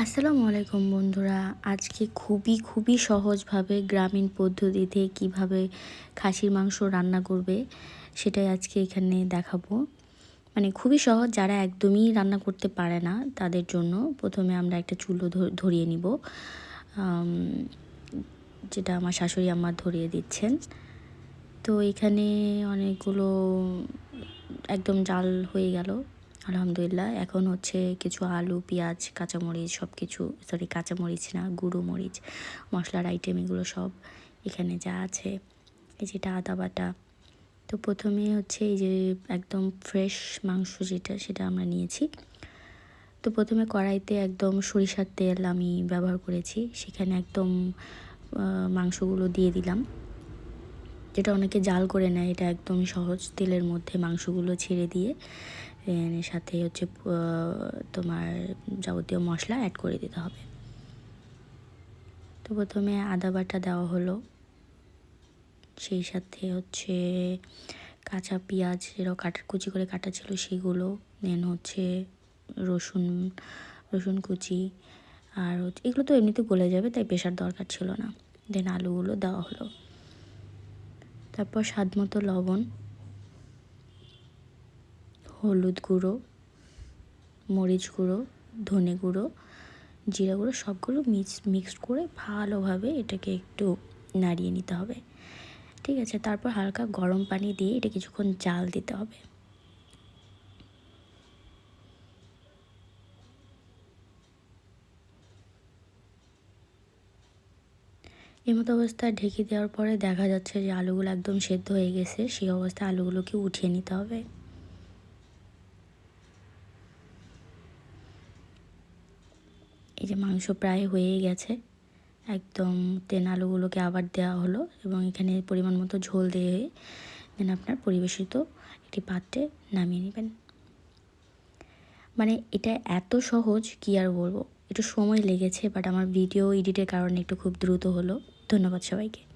আসসালামু আলাইকুম বন্ধুরা। আজকে খুবই খুবই সহজভাবে গ্রামীণ পদ্ধতিতে কীভাবে খাসির মাংস রান্না করবে সেটাই আজকে এখানে দেখাবো। মানে খুবই সহজ, যারা একদমই রান্না করতে পারে না তাদের জন্য প্রথমে আমরা একটা চুলো ধরিয়ে নিব। যেটা আমার শাশুড়ি আমার ধরিয়ে দিচ্ছেন। তো এখানে অনেকগুলো, একদম জাল হয়ে গেল। আলহামদুলিল্লাহ। এখন হচ্ছে কিছু আলু, পেঁয়াজ, কাঁচামরিচ সব কিছু সরি কাঁচামরিচ না, গুঁড়ো মরিচ, মশলার আইটেম এগুলো সব এখানে যা আছে। এই যেটা আদা বাটা। তো প্রথমে হচ্ছে এই যে একদম ফ্রেশ মাংস যেটা, সেটা আমরা নিয়েছি। তো প্রথমে কড়াইতে একদম সরিষার তেল আমি ব্যবহার করেছি। সেখানে একদম মাংসগুলো দিয়ে দিলাম। যেটা অনেকে জাল করে নেয়, এটা একদম সহজ তেলের মধ্যে মাংসগুলো ছেড়ে দিয়ে। সাথে হচ্ছে তোমার যাবতীয় মশলা অ্যাড করে দিতে হবে। তো প্রথমে আদা বাটা দেওয়া হলো। সেই সাথে হচ্ছে কাঁচা পেঁয়াজ যেটা কাটা, কুচি করে কাটা ছিল সেগুলো দেন হচ্ছে রসুন রসুন কুচি আর হচ্ছে, এগুলো তো এমনিতে গলে যাবে তাই পেশার দরকার ছিল না। দেন আলুগুলো দেওয়া হলো। তারপর স্বাদ মতো লবণ। হলুদ গুঁড়ো, মরিচ গুঁড়ো, ধনে গুঁড়ো, জিরা গুঁড়ো সবগুলো মিক্স, মিক্সড করে ভালোভাবে এটাকে একটু নাড়িয়ে নিতে হবে। ঠিক আছে, তারপর হালকা গরম পানি দিয়ে এটা কিছুক্ষণ জাল দিতে হবে। এমতো অবস্থায় ঢেকে দেওয়ার পরে দেখা যাচ্ছে যে আলুগুলো একদম সেদ্ধ হয়ে গেছে, সেই অবস্থায় আলুগুলোকে উঠিয়ে নিতে হবে। এই যে মাংস প্রায় হয়ে গেছে। একদম তেন আলুগুলোকে আবার দেওয়া হলো এবং এখানে পরিমাণ মতো ঝোল দিয়ে দেন আপনার পরিবেশিত একটি পাত্রে নামিয়ে নেবেন। মানে এটা এত সহজ কি আর বলব? একটু সময় লেগেছে বাট আমার ভিডিও এডিটের কারণে একটু খুব দ্রুত হলো। ধন্যবাদ সবাইকে।